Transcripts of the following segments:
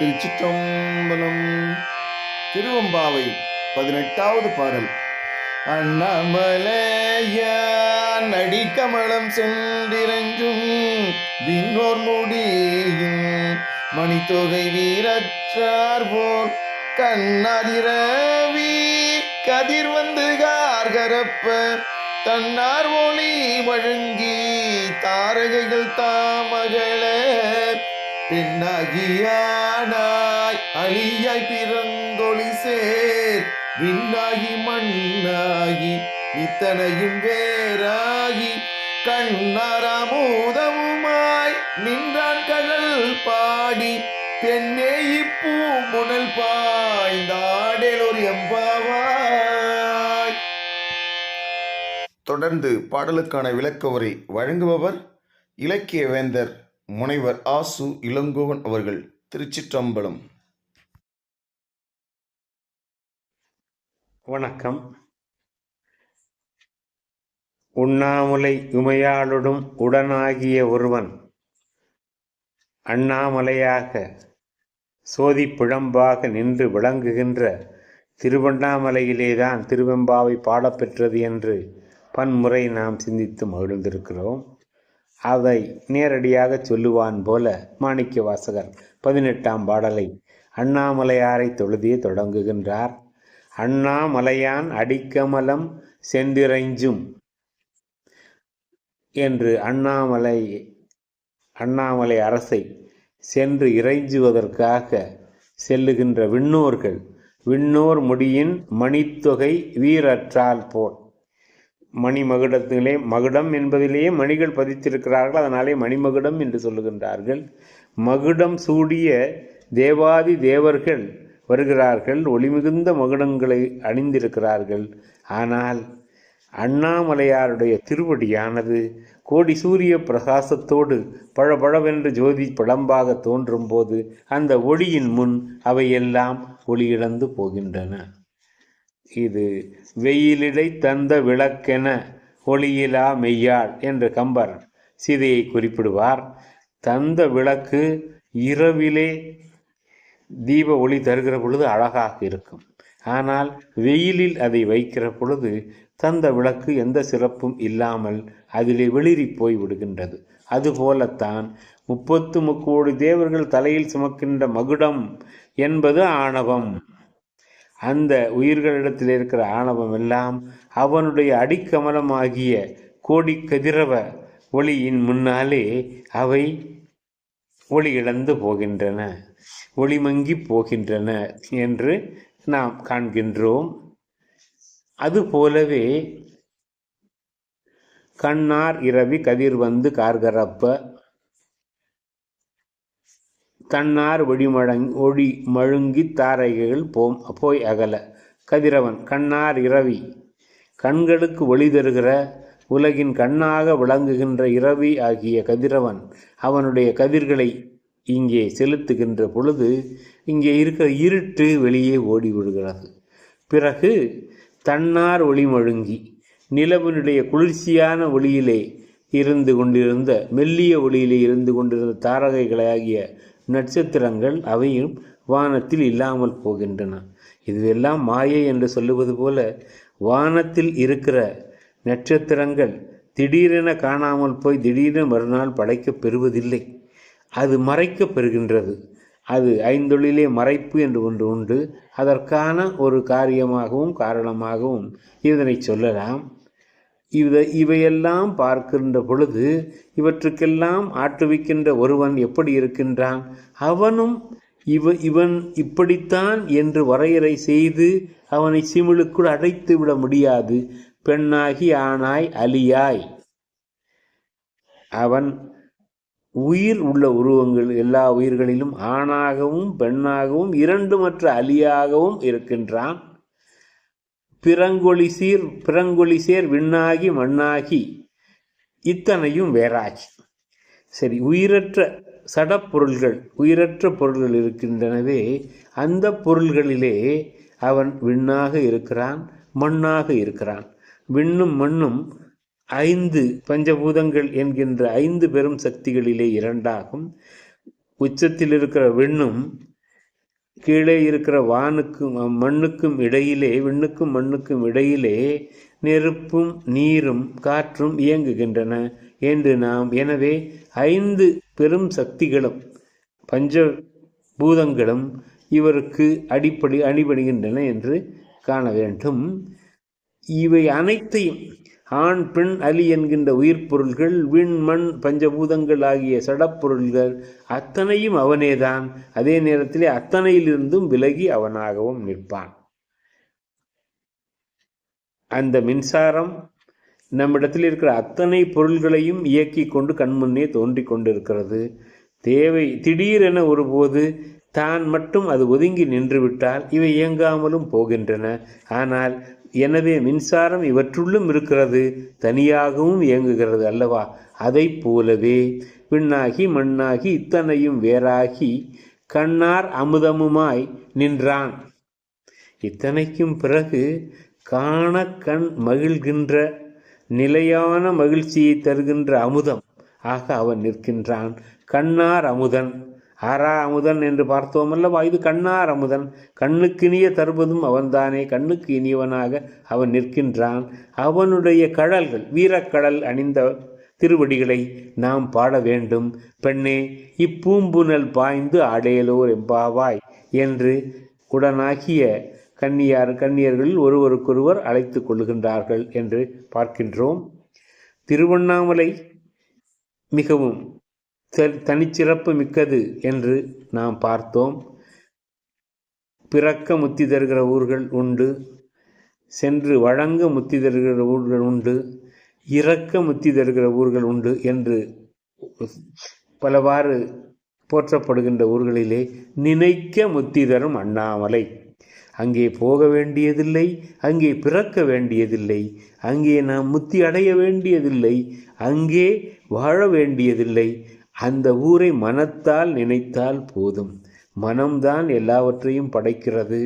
திருச்சிற்றம்பலம். திருவம்பாவை பதினெட்டாவது பாடல். அண்ணாமலையான் அடிக்கமலம் சென்றிரஞ்சும் விண்ணோர் முடியும் மணித்தொகை வீரற்றார் போல் கண்ணாதிரவி கதிர் வந்து கார்கரப்ப தன்னார் ஒளி வழங்கி தாரகைகள் தாமகள் பெண்ணாகியானாய் அழியாய் பிறந்தொழி சேர். விண்ணாகி மண்ணாகி இத்தனையும் வேறாகி கண்ணரமூதமுமாய் நின்றான் கடல் பாடி. பெண்ணே இப்பூமுனல் பாய்ந்தாடேல் ஒரு எம்பாவாய். தொடர்ந்து பாடலுக்கான விளக்க உரை வழங்குபவர் இலக்கிய வேந்தர் முனைவர் ஆசு இளங்கோவன் அவர்கள் திருச்சிற்றம்பலம். வணக்கம். உண்ணாமலை உமையாளுடும் உடனாகிய ஒருவன் அண்ணாமலையாக சோதி பிழம்பாக நின்று விளங்குகின்ற திருவண்ணாமலையிலேதான் திருவெம்பாவை பாடப்பெற்றது என்று பன்முறை நாம் சிந்தித்து மகிழ்ந்திருக்கிறோம். அதை நேரடியாக சொல்லுவான் போல மாணிக்க வாசகர் பதினெட்டாம் பாடலை அண்ணாமலையாரை தொழுதியே தொடங்குகின்றார். அண்ணாமலையான் அடிக்கமலம் சென்றிறைஞ்சும் என்று அண்ணாமலை அண்ணாமலை அரசை சென்று இறைஞ்சுவதற்காக செல்லுகின்ற விண்ணோர்கள் விண்ணோர் முடியின் மணித்தொகை வீரற்றால் போல். மணி மகுடத்திலே மகுடம் என்பதிலேயே மணிகள் பதித்திருக்கிறார்கள். அதனாலே மணிமகுடம் என்று சொல்லுகின்றார்கள். மகுடம் சூடிய தேவாதி தேவர்கள் வருகிறார்கள். ஒளிமிகுந்த மகுடங்களை அணிந்திருக்கிறார்கள். ஆனால் அண்ணாமலையாருடைய திருவடியானது கோடி சூரிய பிரகாசத்தோடு பழபழவென்று ஜோதி பழம்பாக தோன்றும் போது அந்த ஒளியின் முன் அவையெல்லாம் ஒளியிழந்து போகின்றன. இது வெயிலிடை தந்த விளக்கென ஒளியிலா மெய்யாள் என்று கம்பர் சீதையை குறிப்பிடுவார். தந்த விளக்கு இரவிலே தீப ஒளி தருகிற பொழுது அழகாக இருக்கும். ஆனால் வெயிலில் அதை வைக்கிற பொழுது தந்த விளக்கு எந்த சிறப்பும் இல்லாமல் அதிலே வெளிரி போய் விடுகின்றது. அதுபோலத்தான் முப்பத்து முக்கோடி தேவர்கள் தலையில் சுமக்கின்ற மகுடம் என்பது ஆணவம். அந்த உயிர்களிடத்தில் இருக்கிற ஆணவம் எல்லாம் அவனுடைய அடிக்கமலமாகிய கோடி கதிரவ ஒளியின் முன்னாலே அவை ஒளி இழந்து போகின்றன ஒளிமங்கி போகின்றன என்று நாம் காண்கின்றோம். அதுபோலவே கண்ணார் இரவி கதிர் வந்து கார்கரப்ப தன்னார் ஒளிமழங் ஒளி மழுங்கி தாரைகள் போம் போய் அகல. கதிரவன் கண்ணார் இரவி கண்களுக்கு ஒளி தருகிற உலகின் கண்ணாக விளங்குகின்ற இரவி ஆகிய கதிரவன் அவனுடைய கதிர்களை இங்கே செலுத்துகின்ற பொழுது இங்கே இருக்கிற இருட்டு வெளியே ஓடிவிடுகிறது பிறகு தன்னார் ஒளி மழுங்கி நிலவினுடைய குளிர்ச்சியான ஒளியிலே இருந்து கொண்டிருந்த மெல்லிய ஒளியிலே இருந்து கொண்டிருந்த தாரகைகளாகிய நட்சத்திரங்கள் அவையும் வானத்தில் இல்லாமல் போகின்றன. இதுவெல்லாம் மாயை என்று சொல்லுவது போல வானத்தில் இருக்கிற நட்சத்திரங்கள் திடீரென காணாமல் போய் திடீரென மறுநாள் படைக்கப் பெறுவதில்லை. அது மறைக்கப் பெறுகின்றது. அது ஐந்தொழிலே மறைப்பு என்று ஒன்று உண்டு. அதற்கான ஒரு காரியமாகவும் காரணமாகவும் இதனை சொல்லலாம். இதை இவையெல்லாம் பார்க்கின்ற பொழுது இவற்றுக்கெல்லாம் ஆற்றுவிக்கின்ற ஒருவன் எப்படி இருக்கின்றான்? அவனும் இவ இவன் இப்படித்தான் என்று வரையறை செய்து அவனை சிமிழுக்குள் அடைத்து விட முடியாது. பெண்ணாகி ஆனாய் அலியாய். அவன் உயிர் உள்ள உருவங்கள் எல்லா உயிர்களிலும் ஆணாகவும் பெண்ணாகவும் இரண்டுமற்ற அலியாகவும் இருக்கின்றான். பிறங்கொழி சீர் பிறங்கொழி சேர் விண்ணாகி மண்ணாகி இத்தனையும் வேறாகி சரி உயிரற்ற சடப்பொருள்கள் உயிரற்ற பொருள்கள் இருக்கின்றனவே அந்த பொருள்களிலே அவன் விண்ணாக இருக்கிறான் மண்ணாக இருக்கிறான். விண்ணும் மண்ணும் ஐந்து பஞ்சபூதங்கள் என்கின்ற ஐந்து பெரும் சக்திகளிலே இரண்டாகும். உச்சத்தில் இருக்கிற விண்ணும் கீழே இருக்கிற வானுக்கும் மண்ணுக்கும் இடையிலே விண்ணுக்கும் மண்ணுக்கும் இடையிலே நெருப்பும் நீரும் காற்றும் இயங்குகின்றன. என்று நாம் எனவே ஐந்து பெரும் சக்திகளும் பஞ்ச பூதங்களும் இவருக்கு அடிப்படை அடிபடுகின்றன என்று காண வேண்டும். இவை அனைத்தையும் ஆண் பெண் அலி என்கின்ற உயிர் பொருள்கள் விண் மண் பஞ்சபூதங்கள் ஆகிய சடப்பொருள்கள் அத்தனையும் அவனேதான். அதே நேரத்திலே அத்தனையிலிருந்தும் விலகி அவனாகவும் நிற்பான். அந்த மின்சாரம் நம்மிடத்தில் இருக்கிற அத்தனை பொருள்களையும் இயக்கி கொண்டு கண்முன்னே தோன்றிக் கொண்டிருக்கிறது. தேவை திடீரென ஒருபோது தான் மட்டும் அது ஒதுங்கி நின்றுவிட்டால் இவை இயங்காமலும் போகின்றன. ஆனால் எனவே மின்சாரம் இவற்றுள்ளும் இருக்கிறது தனியாகவும் இயங்குகிறது அல்லவா? அதை போலவே விண்ணாகி மண்ணாகி இத்தனையும் வேறாகி கண்ணார் அமுதமுமாய் நின்றான். இத்தனைக்கும் பிறகு காண கண் மகிழ்கின்ற நிலையான மகிழ்ச்சியை தருகின்ற அமுதம். ஆக அவன் நிற்கின்றான். கண்ணார் அமுதன். ஆரா அமுதன் என்று பார்த்தோம் அல்லவா இது கண்ணார் அமுதன். கண்ணுக்கினிய தருவதும் அவன்தானே. கண்ணுக்கு இனியவனாக அவன் நிற்கின்றான். அவனுடைய கடல்கள் வீரக்கடல் அணிந்த திருவடிகளை நாம் பாட வேண்டும். பெண்ணே இப்பூம்புனல் பாய்ந்து ஆடையலோர் எம்பாவாய் என்று குடனாகிய கன்னியார் கன்னியர்களில் ஒருவருக்கொருவர் அழைத்து கொள்ளுகின்றார்கள் என்று பார்க்கின்றோம். திருவண்ணாமலை மிகவும் தனிச்சிறப்பு மிக்கது என்று நாம் பார்த்தோம். பிறக்க முத்தி தருகிற ஊர்கள் உண்டு. சென்று வழங்க முத்தி தருகிற ஊர்கள் உண்டு. இறக்க முத்தி தருகிற ஊர்கள் உண்டு என்று பலவாறு போற்றப்படுகின்ற ஊர்களிலே நினைக்க முத்தி தரும் அண்ணாமலை. அங்கே போக வேண்டியதில்லை அங்கே பிறக்க வேண்டியதில்லை அங்கே நாம் முத்தி அடைய வேண்டியதில்லை அங்கே வாழ வேண்டியதில்லை அந்த ஊரை மனத்தால் நினைத்தால் போதும். மனம்தான் எல்லாவற்றையும் படைக்கிறது.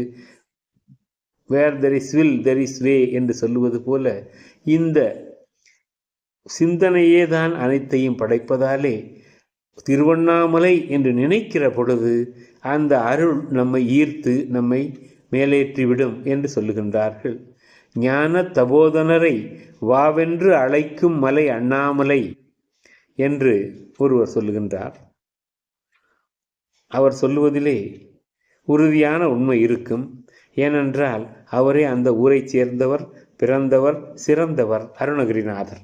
Where there is will there is way என்று சொல்லுவது போல இந்த சிந்தனையே தான் அனைத்தையும் படைப்பதாலே திருவண்ணாமலை என்று நினைக்கிற பொழுது அந்த அருள் நம்மை ஈர்த்து நம்மை மேலேற்றிவிடும் என்று சொல்லுகின்றார்கள். ஞான தபோதனரை வாவென்று அழைக்கும் மலை அண்ணாமலை. என்று ஒருவர் சொல்லுகின்றார். அவர் சொல்லுவதிலே உறுதியான உண்மை இருக்கும். ஏனென்றால் அவரே அந்த ஊரைச் சேர்ந்தவர் பிறந்தவர் சிறந்தவர் அருணகிரிநாதர்.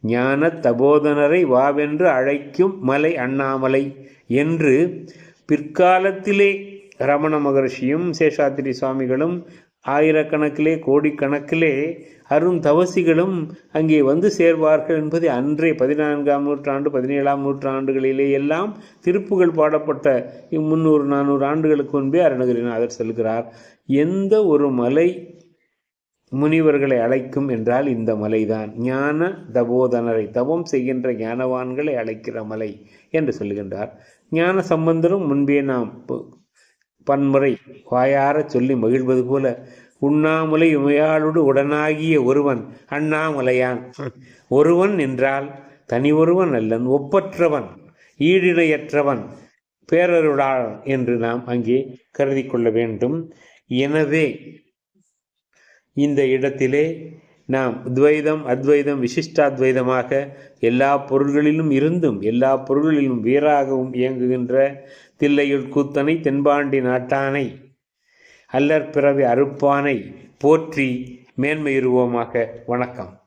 ஞான தபோதனரை வாவென்று அழைக்கும் மலை அண்ணாமலை என்று பிற்காலத்திலே ரமண மகர்ஷியும் சேஷாத்திரி சுவாமிகளும் ஆயிரக்கணக்கிலே கோடிக்கணக்கிலே அரும் தவசிகளும் அங்கே வந்து சேர்வார்கள் என்பது அன்றே பதினான்காம் நூற்றாண்டு பதினேழாம் நூற்றாண்டுகளிலே எல்லாம் திருப்புகள் பாடப்பட்ட முந்நூறு நானூறு ஆண்டுகளுக்கு முன்பே அருணகிரிநாதர் செல்கிறார். எந்த ஒரு மலை முனிவர்களை அழைக்கும் என்றால் இந்த மலைதான். ஞான தபோதனரை தவம் செய்கின்ற ஞானவான்களை அழைக்கிற மலை என்று சொல்லுகின்றார் ஞான சம்பந்தரும் முன்பே நாம் பன்முறை வாயாரச் சொல்லி மகிழ்வது போல உண்ணாமலை உமையாளோடு உடனாகிய ஒருவன் அண்ணாமலையான். ஒருவன் என்றால் தனி ஒருவன் அல்லன் ஒப்பற்றவன் ஈடிணையற்றவன் பேரருளாளன் என்று நாம் அங்கே கருதி கொள்ள வேண்டும். எனவே இந்த இடத்திலே நாம் துவைதம் அத்வைதம் விசிஷ்டாத்வைதமாக எல்லா பொருள்களிலும் இருந்தும் எல்லா பொருள்களிலும் வீராகவும் இயங்குகின்ற தில்லையுள் கூத்தனை தென்பாண்டி நாட்டானை அல்லற் பிறவி அறுப்பானை போற்றி மேன்மையுறுவோமாக. வணக்கம்.